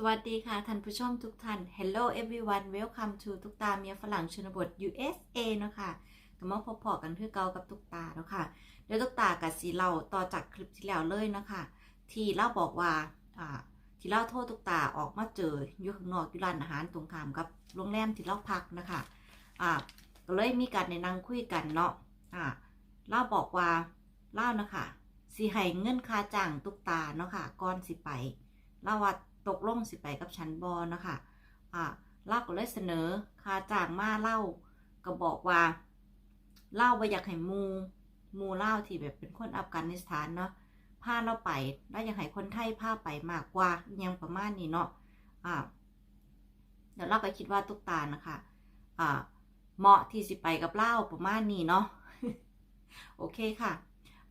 สวัสดีค่ะท่านผู้ชมทุกท่าน Hello everyone welcome to ตุกตาเมียฝรั่งชนบท USA เนาะค่ะก็มาพบพอกันคือเก่ากับตุกตาเนาะค่ะเดี๋ยวตุกตากับสีเราต่อจากคลิปที่แล้วเลยเนาะค่ะที่เล่าบอกว่าอ่าที่เล่าโทษตุกตาออกมาเจออยู่ข้างนอกอยู่ร้านอาหารตรงข้ามกับโรงแรมที่เราพักนะคะอ่าก็เลยมีการในนั่งคุยกันเนาะอ่าเล่าบอกว่าเล่านะคะสิให้เงินค่าจ้างตุกตาเนาะค่ะก่อนสิไปเล่าว่า ตกลงสิไปกับฉันบอนะคะอ่าเล่าก็เลยเสนอค่าจ้างมาเล่าก็บอกว่าเล่าว่าอยากให้มูมูเล่าที่แบบเป็นคนอัฟกานิสถานเนาะพาเราไปแล้วอยากให้คนไทยพาไปมากกว่ายังประมาณนี้เนาะอ่าเดี๋ยวเราก็คิดว่าตุกตานะคะอ่าเหมาะที่สิไปกับเล่าประมาณนี้เนาะโอเคค่ะ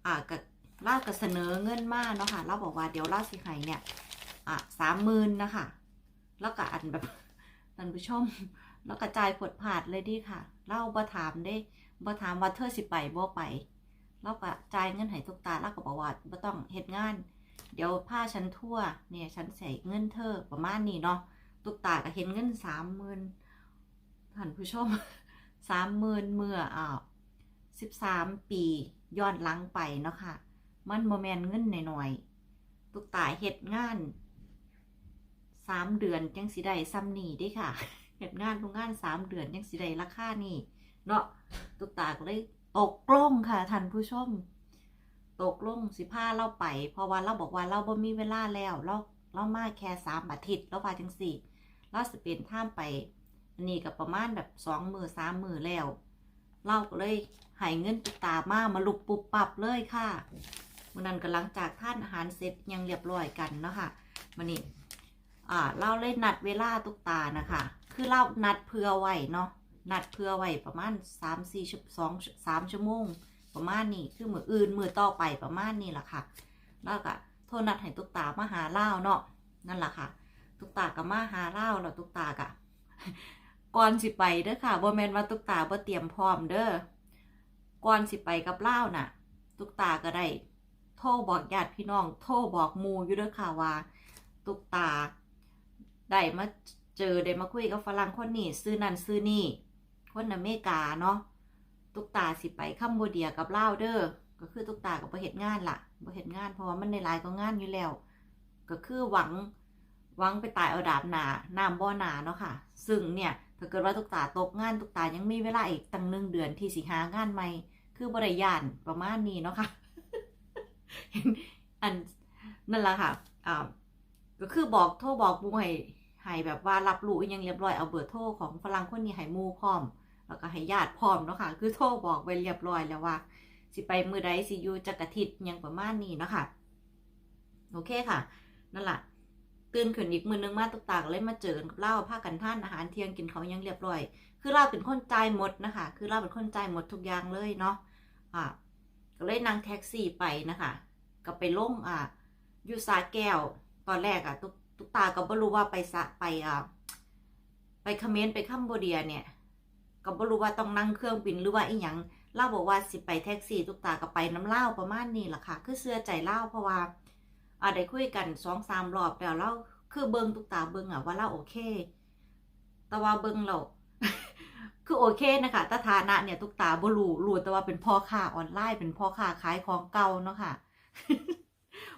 อ่ากับเล่าก็เสนอเงินมาเนาะค่ะเราบอกว่าเดี๋ยวเล่าสิให้เนี่ย อะสามหมื่นนะคะ แล้วก็อันแบบท่านผู้ชม แล้วกระจายผดผาดเลยดีค่ะ เล่าบ่ถามได้บ่ถามว่าเธอสิไปบ่ไป แล้วก็จ่ายเงินให้ทุกตาแล้วก็บอกว่าบ่ต้องเฮ็ดงาน เดี๋ยวพาฉันทั่ว เนี่ยฉันใส่เงินเธอประมาณนี้เนาะตุกตาก็เห็นเงินสามหมื่นท่านผู้ชมสามหมื่นเมื่ออ่าสิบสามปีย้อนหลังไปเนาะค่ะ มันโมแมนเงินหน่อยๆตุกตาเฮ็ดงาน สามเดือนจังสิได้ซ้ำนี่ด้ค่ะเฮ็ดงานโรงงานสามเดือนจังสิได้ราคานี่เนาะตุกตาก็เลยตกลงค่ะท่านผู้ชม ตกลงสิพาเราไป เพราะว่าเราบอกว่าเราบ่มีเวลาแล้วเราเรามาแค่สามอาทิตย์แล้วว่าจังสี่เราสิเป็นท่ามไปอันนี้ก็ประมาณแบบสองมือสามมือแล้ว เราก็เลยให้เงินตุกตามามาลุกปุบปับเลยค่ะวันนั้นก็หลังจากท่านอาหารเสร็จยังเรียบร้อยกันเนาะค่ะมันนี่ อ่าเราเลยนัดเวลาตุกตานะคะ คือเรานัดเพื่อไว้เนาะนัดเพื่อไว้ประมาณสามสี่ชั่วสองสามชั่วโมงประมาณนี้คือมืออื่นมือต่อไปประมาณนี้แหละค่ะ แล้วก็โทรนัดให้ตุกตามาหาเล่าเนาะนั่นแหละค่ะ ตุกตากับมาหาเล่าแล้วตุกตากะก่อนสิไปเด้อค่ะบ่แมนว่าตุกตาบ่เตรียมพร้อมเด้อก่อนสิไปกับเล่าน่ะ ตุกตาก็ได้โทรบอกญาติพี่น้อง โทรบอกมูอยู่เด้อค่ะว่า ตุกตา ได้มาเจอได้มาคุยกับฝรั่งคนนี้ซื้อนั่นซื้อนี่ คนอเมริกาเนาะตุกตาสิไปคัมโบเดียกับลาวเด้อก็คือตุกตากับบ่เฮ็ดงานละ่ะบ่เฮ็ดงานเพราะว่ามันในลายก็งานอยู่แล้ว ก็คือหวังหวังไปตายเอาดาบหนาน้ำบ่อหนาเนาะค่ะ ซึ่งเนี่ยถ้าเกิดว่าตุกตาตกงานตุกตายังมีเวลาอีกตั้งหนึ่งเดือนที่สิหางานใหม่คือบริยานประมาณนี้เนาะค่ะอันนั่นแหละค่ะอ่าก็คือบอกโทรบอกหมูให้ ให้แบบว่ารับรู้ยังเรียบร้อยเอาเบอร์โทรของฝรั่งคนนี้ให้มูพร้อม แล้วก็ให้ญาติพร้อมเนาะค่ะ คือโทรบอกไว้เรียบร้อยแล้วว่า สิไปมือใดสิอยู่จักอาทิตย์หยังประมาณนี้เนาะค่ะ โอเคค่ะ นั่นแหละตื่นขึ้นอีกมือนึงมาตุกตากเลยมาเจอกับเล่าพากันท่านอาหารเที่ยงกินเขายังเรียบร้อย คือเราเป็นคนใจหมดนะคะ คือเราเป็นคนใจหมดทุกอย่างเลยเนาะ อ่าก็เลยนั่งแท็กซี่ไปนะคะ ก็ไปลงอ่าอยู่สาแก้ว ตอนแรกอะตุก ตุกตาก็บ่รู้ว่าไปสะไปอ่าไปคอมเขมรไปคัมโบเดียเนี่ย ก็บ่รู้ว่าต้องนั่งเครื่องบินหรือว่าอีหยังเล่าบอกว่าสิไปแท็กซี่ตุกตาก็ไปน้ำเล่าประมาณนี้แหละค่ะ คือเสื้อใจเล่าเพราะว่าอ่าได้คุยกันสองสามรอบแล้วเล่าคือเบิ้งตุกตาเบิ้งอะว่าเล่าโอเค แต่ว่าเบิ้งเราคือโอเคนะคะแตฐานะเนี่ย ตุกตาบรูรูแต่ว่าเป็นพ่อค้าออนไลน์ เป็นพ่อค้าขายของเก่าเนาะค่ะ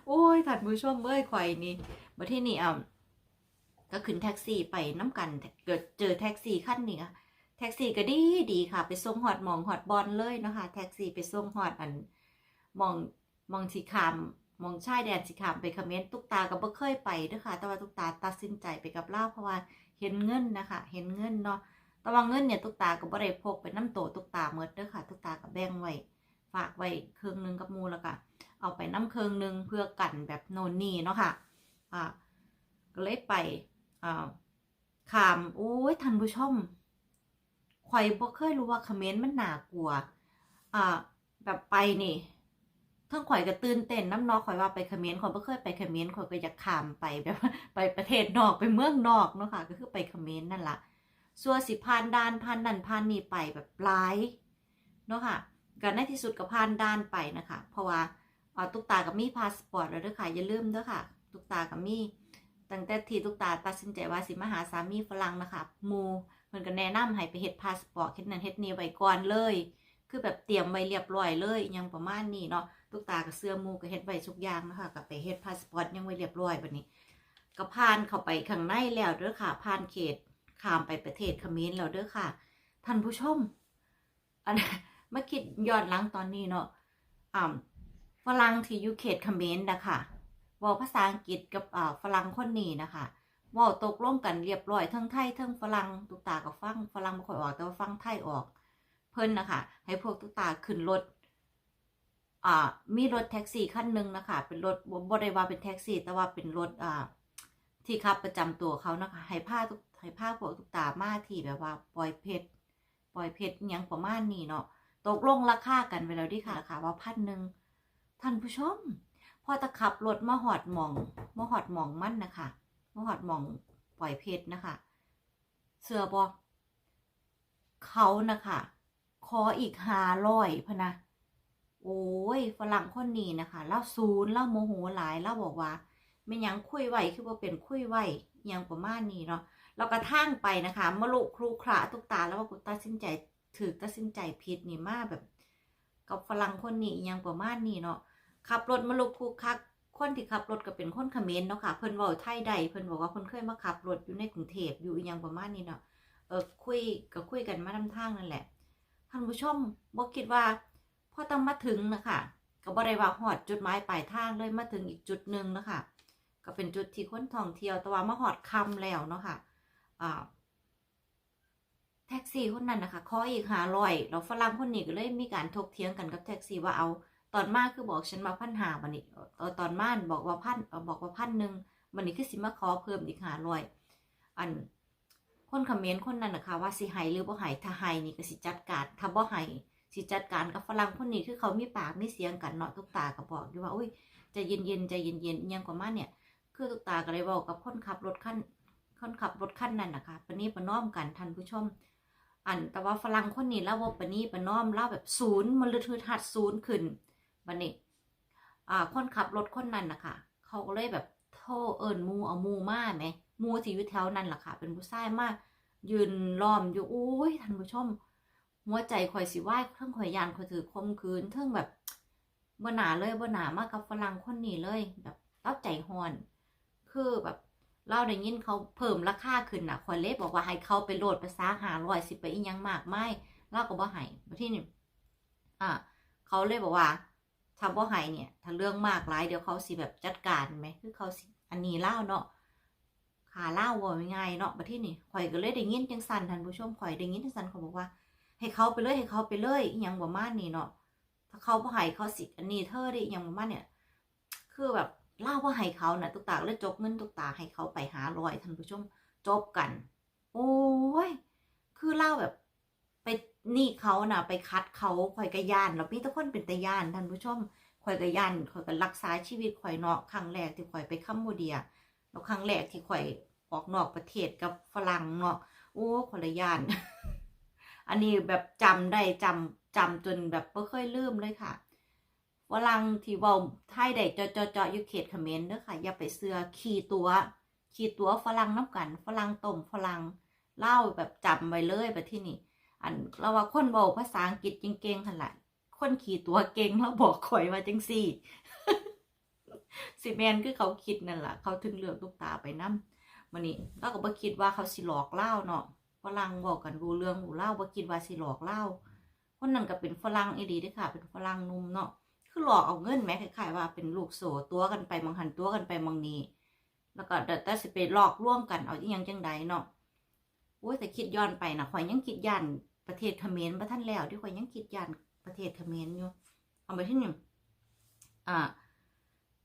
โอ้ยท่านผู้ชมเอ้ยข่อยนี่มาที่นี่อะก็ขึ้นแท็กซี่ไปน้ำกันเกิดเจอแท็กซี่ขั้นนี้อะแท็กซี่ก็ดีดีค่ะ ไปส่งฮอดมองฮอดบอลเลยเนาะคะแท็กซี่ไปส่งฮอดอันมองมองสีคามมองชายแดนสีคามไปคอมเมนต์ตุกตาก็บ่เคยไปด้อค่ะ แต่ว่าตุกตาตัดสินใจไปกับเล่าเพราะว่าเห็นเงินนะคะ เห็นเงินเนาะแต่ว่าเงินเนี่ยตุกตาก็บ่ได้พกไปน้ำโตตุกตาเมดเด้อค่ะ ตุกตาก็แบ่งไว้ฝากไว้ครึ่งหนึงกับมูแล้วก็ เอาไปน้ำเคืองหนึ่งเพื่อกันแบบโนนนี่เนาะค่ะอ่าก็เลยไปอ่าขามโอ้ยท่านผู้ชมข่อยบ่เคยรู้ว่าคอมเมนต์มันหนากลัวอ่าแบบไปนี่ทั้งข่อยก็ตื่นเต้นน้ำนอกข่อยว่าไปคอมเขมนต์ข่อยบ่เคยไปคอมเขมนต์ข่อยก็อยากขามไปแบบไปประเทศนอกไปเมืองนอกเนาะค่ะ ก็คือไปคอมเขมนต์นั่นละส่วนสิผ่านดานผ่านนั่นผ่านนี่ไปแบบหลายเนาะค่ะก็ในที่สุดก็ผ่านดานไปนะคะ เพราะว่า อ่าตุกตากับมี่พาสปอร์ตแล้วเด้อค่ะ อย่าลืมเด้อค่ะ ตุกตากับมี่ตั้งแต่ที่ตุกตาตัดสินใจว่าสิมาหาสามีฝรั่งนะคะมูเพิ่นก็แนะนำให้ไปเฮ็ดพาสปอร์ตเฮ็ดนั่นเฮ็ดนี่ไว้ก่อนเลย คือแบบเตรียมไว้เรียบร้อยเลยยังประมาณนี้เนาะตุกตาก็เสื้อมูก็เฮ็ดไว้ทุกอย่างนะคะก็ไปเฮ็ดพาสปอร์ตยังไว้เรียบร้อยบัดนี้ก็ผ่านเข้าไปข้างในแล้วเด้อค่ะผ่านเขตข้ามไปประเทศเขมรแล้วเด้อค่ะ ท่านผู้ชมอันมาคิดย้อนหลังตอนนี้เนาะอ่า ฝรั่งที่อยู่เขตเขมรนะคะว่าภาษาอังกฤษกับอ่าฝรั่งคนนี้นะคะว่าตกลงกันเรียบร้อยทั้งไทยทั้งฝรั่งตุกตากับฟังฝรั่งไม่ค่อยออกแต่ว่าฟังไทยออก เพิ่นนะคะให้พวกตุกตาขึ้นรถอ่ามีรถแท็กซี่คันหนึ่งนะคะเป็นรถบ่บ่ได้ว่าเป็นแท็กซี่ แต่ว่าเป็นรถอ่าที่ขับประจำตัวเขานะคะให้ผ้าทุกให้ผ้าพวกทุกตามาที่แบบว่า ปล่อยเพชรปล่อยเพชรยังประมาณนี้เนาะตกลงราคากันไปแล้วดิค่ะราคาว่าพันหนึ่ง ท่านผู้ชม พอตะขับรถมาหอดหมองมาหอดหมองมั่นนะคะมาหอดหมองปล่อยเพชรนะคะ เสือบอกเขานะคะ ขออีกหาร้อยพนะ โอ้ยฝรั่งคนนี้นะคะเล่าศูนเล่าโมโหหลายเล่าบอกว่าไม่ยังคุยไหวคือว่าเป็นคุยไหวยังประมาณนี้เนาะเรากระทั่งไปนะคะมะลุครูคระตุกตาแล้วว่ากูตัดสินใจถือตัดสินใจผิดนี่มากแบบ กับฝรั่งคนนี้อหยังประมาณนี้เนาะขับรถมะลุกครูคักคนที่ขับรถก็เป็นคนเขมรเนาะค่ะ เพิ่นว้าไทยใดเพิ่นบอกว่าเพิ่นเคยมาขับรถอยู่ในกรุงเทพอยู่อหยังประมาณนี้เนาะเออคุยก็คุยกันมาทำทางนั่นแหละท่านผู้ชมบอกคิดว่าพอต้องมาถึงนะคะก็บ่ได้ว่าฮอดจุดหมายปลายทางเลยมาถึงอีกจุดหนึ่งนะคะก็เป็นจุดที่คนท่องเที่ยวแต่ว่ามาหอดคำแล้วเนาะค่ะอ่า แท็กซี่คนนั้นนะคะขออีกหาร้อยเราฝรั่งคนนี้ก็เลยมีการถกเถียงกันกับแท็กซี่ว่าเอาตอนมาคือบอกฉันมาพันหาวันนี้เออตอนม่านบอกว่าพันบอกว่าพันหนึ่งวันนี้คือสิมาขอเพิ่มอีกหาร้อยอันคนคอมเมนต์คนนั้นนะคะว่าสิให้หรือบ่ให้ถ้าให้นี่ก็สิจัดการถ้าบ่ให้สิจัดการกับฝรั่งคนนี้คือเขามีปากมีเสียงกันเนาะทุกตาก็บอกอยู่ว่าอุ้ยใจเย็นๆใจเย็นๆอิหยังกว่ามาเนี่ยคือตุกตาก็เลยบอกกับคนขับรถขั้นคนขับรถขั้นนั้นนะคะปนี้ประนอมกันท่านผู้ชม อันแต่ว่าฝรั่งคนนี้เล่าว่าปนี้ประนอมเล่าแบบศูนย์มันเลยทือทัดศูนย์ขึ้นวันนี้อ่าคนขับรถคนนั้นนะคะเขาก็เลยแบบโทษเอิญมูเอามูมาไหมมูที่อยู่แถวนั้นแหละค่ะ เป็นผู้ชายมาก ยืนล้อมอยู่อุ้ยท่านผู้ชมหัวใจข่อยสิไหวเทิงข่อยยานข่อยถือคมคืนเทิงแบบบ่หนาเลยบ่หนามากกับฝรั่งคนนี้เลยแบบเต้าใจฮอน คือแบบ เราได้ยินเขาเพิ่มราคาขึ้นน่ะคอยเล็บอกว่าให้เขาไปโหลดภาษาหาร้อยสิไปอีหยังมากไม่เราก็บ่ให้ที่นี่อ่าเขาเลยบอกว่าถ้าบ่ให้เนี่ย ถ้าเรื่องมากหลายเดี๋ยวเขาสิแบบจัดการไหมคือเขาสิอันนี้เล่าเนาะขาเล่าว่าง่ายเนาะมาที่นี่ข่อยก็เลยได้ยินจังสันท่านผู้ชมข่อยได้ยินจังสันเขาบอกว่า ให้เขาไปเลยให้เขาไปเลยอีหยังประมาณนี้เนาะถ้าเขาบ่ให้เขาสิอันนี้เธอได้อีหยังประมาณเนี่ย คือแบบ เล่าว่าให้เขานะตุกตาเลยจกเงินตุกตาให้เขาไปหาลอยท่านผู้ชมจบกัน โอ้ย คือเล่าแบบไปนี่เขานะ่ะ ไปคัดเขาข่อยกระยานแล้วมีทุกคนเป็นตะยานท่านผู้ชมข่อยกระยานข่อยก็รักษาชีวิตข่อยเนาะครั้งแรกที่ข่อยไปคัมโบเดียแล้วครั้งแรกที่ข่อยออกนอกประเทศกับฝรั่งเนาะโอ้ข่อยละยาน อันนี้แบบจำได้จำจำจนแบบไม่เคยลืมเลยค่ะ ฝรั่งที่ว้าไทยได้เจาะเจาะเจาะอยู่เขตเขมรเด้อค่ะ อย่าไปเสือขี่ตัว ขี่ตัวฝรั่งน้ำกัน ฝรั่งต้มฝรั่งเล่าแบบจำไว้เลยแบบที่นี่ อันเราว่าคนบอกภาษาอังกฤษเก่งๆขนาดคนขี่ตัวเก่งแล้วบอกข่อยว่าจังซี่สิแมนคือเขาคิดนั่นแหละเขาถึงเลือกลูกตาไปนํมันนี่เราก็บ่คิดว่าเขาสิหลอกเล่าเนาะฝรั่งบอกกันรู้เรื่องรู้เล่าบ่คิดว่าสิหลอกเล่าคนนั้นก็เป็นฝรั่งอีดีเด้อค่ะ เป็นฝรั่งนุ่มเนาะ คือหลอกเอาเงินแม้คล้ายๆว่าเป็นลูกโสตัวกันไปมังหันตัวกันไปมังนี้ แล้วก็แต่แต่สิไปหลอกล่วงกันเอาอีหยังจังใดเนาะโอ้ยแต่คิดย้อนไปนะข่อยยังคิดย่านประเทศเขมรบ่ท่านแล้วที่ข่อยยังคิดย่านประเทศเขมรอยู่เอาไปที่นี่อ่า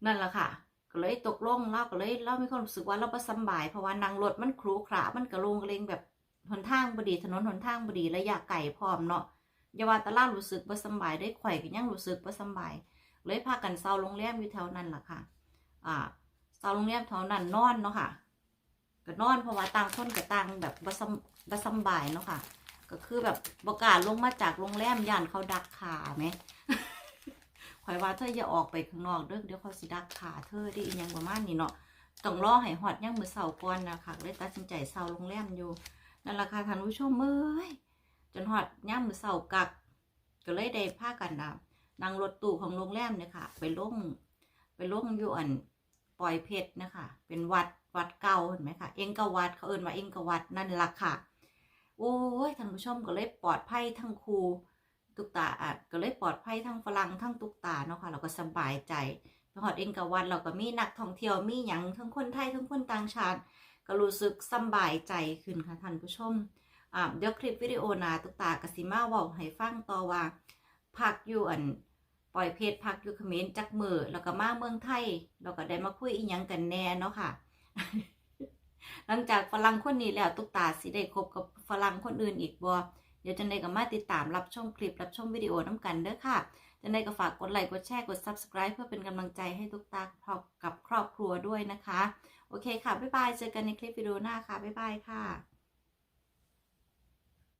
นั่นแหละค่ะ ก็เลยตกลงเล่าก็เลยเล่ามีความรู้สึกว่าเราประสำบายเพราะว่านั่งรถมันครูขระมันกระโลงกระเลงแบบหนทางบดีถนนหนทางบดีระยะไกลพร้อมเนาะ อย่าว่าตะล่ารู้สึกบ่สบายได้ข่อยก็ยังรู้สึกบ่สบาย เลยพากันเซาโรงแรมอยู่แถวนั้นล่ะค่ะ อ่าเซาโรงแรมแถวนั้นนอนเนาะค่ะก็นอนเพราะว่าต่างคนก็ต่างแบบบ่สบ่สบายเนาะค่ะ ก็คือแบบบกล้าลงมาจากโรงแรมย่านเขาดักขาไหมข่อยว่าเธออย่าออกไปข้างนอกเด้อเดี๋ยวเขาสิดักขาเธอได้อีหยังประมาณนี้เนาะต้องรอให้ฮอดย่างมือเสาก่อนนะคะเลยตัดสินใจเสาโรงแรมอยู่นั่นแหละค่ะท่านผู้ชมเอ้ย จนฮอดย่ามือเสากัก ก็เลยได้พากันนะนั่งรถตู้ของโรงแรมเนี่ยค่ะ ไปลงไปลงอยู่อันปอยเพชรนะคะ เป็นวัดวัดเก่าเห็นไหมคะเองกวัดเขาเอินว่าเองกวัดนั่นละค่ะ โอ้ยท่านผู้ชมก็เลยปลอดภัยทั้งครูตุกตาอะก็เลยปลอดภัยทั้งฝรั่งทั้งตุกตาเนาะค่ะ เราก็สบายใจพอหอดเองกวัดเราก็มีนักท่องเที่ยวมีหยังทั้งคนไทยทั้งคนต่างชาติ ก็รู้สึกสบายใจขึ้นค่ะท่านผู้ชม อ่าเดี๋ยวคลิปวิดีโอหนาตุกตากสิมาว่าให้ฟังต่อว่าพักอยู่อันปล่อยเพจพักอยู่เขมรจักมือแล้วก็มาเมืองไทยเราก็ได้มาคุยอีหยังกันแน่เนาะค่ะ หลังจากฝรั่งคนนี้แล้วตุกตาสิได้คบกับฝรั่งคนอื่นอีกบ่เดี๋ยวจังไดก็มาติดตามรับชมคลิปรับชมวิดีโอน้ำกันเด้อค่ะจังไดก็ฝากกดไลค์กดแชร์กด subscribe เพื่อเป็นกำลังใจให้ตุกตาพอกับครอบครัวด้วยนะคะ โอเคค่ะ บ๊ายบาย เจอกันในคลิปวิดีโอหน้าค่ะ บ๊ายบายค่ะ